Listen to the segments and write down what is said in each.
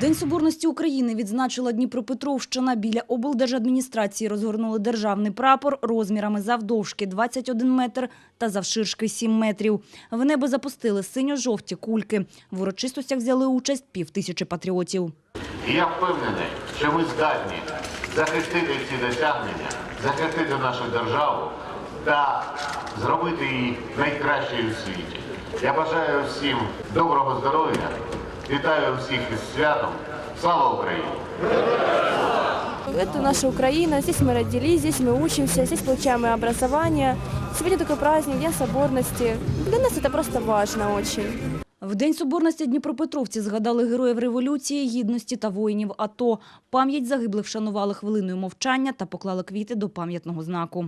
День Соборності України відзначила Дніпропетровщина. Біля облдержадміністрації розгорнули державний прапор розмірами завдовжки 21 метр та завширшки 7 метрів. В небо запустили синьо-жовті кульки. В урочистостях взяли участь півтисячі патріотів. Я впевнений, що ми здатні захистити ці досягнення, захистити нашу державу та зробити її найкращою у світі. Я бажаю всім доброго здоров'я, вітаю всіх із святом. Слава Україні! Это наша Украина, здесь мы родились, здесь мы учимся, здесь получаем и образование. Сегодня такой праздник, День соборности. Для нас это просто важно очень. В День Соборності Дніпропетровці згадали героїв Революції, Гідності та воїнів АТО. Пам'ять загиблих вшанували хвилиною мовчання та поклали квіти до пам'ятного знаку.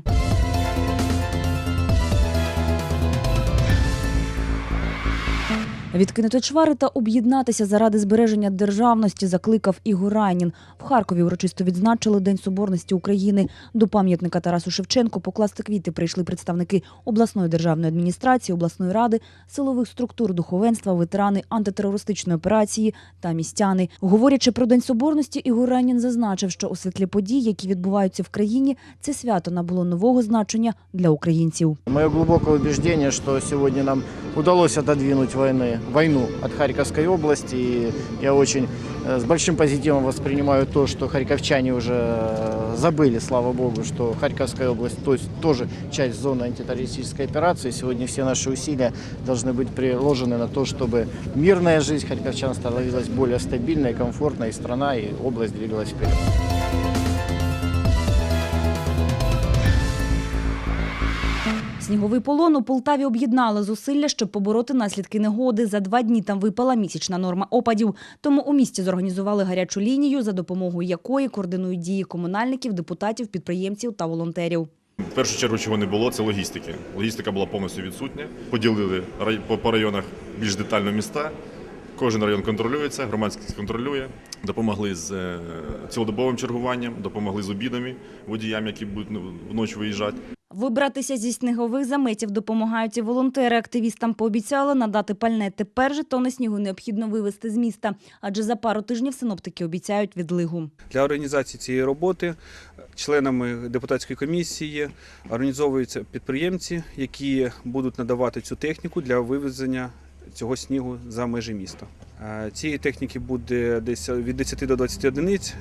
Відкинути чвари та об'єднатися заради збереження державності закликав Ігор Райнін. В Харкові урочисто відзначили День Соборності України. До пам'ятника Тарасу Шевченку покласти квіти прийшли представники обласної державної адміністрації, обласної ради, силових структур духовенства, ветерани антитерористичної операції та містяни. Говорячи про День Соборності, Ігор Райнін зазначив, що у світлі подій, які відбуваються в країні, це свято набуло нового значення для українців. Мое глубокое убеждение, что сегодня нам удалось отодвинуть войны, войну от Харьковской области. И я очень э, с большим позитивом воспринимаю то, что харьковчане уже э, забыли, слава богу, что Харьковская область то есть, тоже часть зоны антитеррористической операции. Сегодня все наши усилия должны быть приложены на то, чтобы мирная жизнь харьковчан становилась более стабильной, комфортной, и страна и область двигалась вперед. Сніговий полон у Полтаві об'єднали зусилля, щоб побороти наслідки негоди. За два дні там випала місячна норма опадів. Тому у місті зорганізували гарячу лінію, за допомогою якої координують дії комунальників, депутатів, підприємців та волонтерів. В першу чергу, чого не було, це логістики. Логістика була повністю відсутня. Поділили по- районах більш детально міста. Кожен район контролюється, громадськість контролює. Допомогли з е, цілодобовим чергуванням, допомогли з обідами водіям, які будуть ну, вночі виїжджати. Вибратися зі снігових заметів допомагають і волонтери. Активістам пообіцяли надати пальне. Тепер же тони снігу необхідно вивезти з міста, адже за пару тижнів синоптики обіцяють відлигу. Для організації цієї роботи членами депутатської комісії організовуються підприємці, які будуть надавати цю техніку для вивезення цього снігу за межі міста. Е, Цієї техніки буде десь від 10 до 20 одиниць.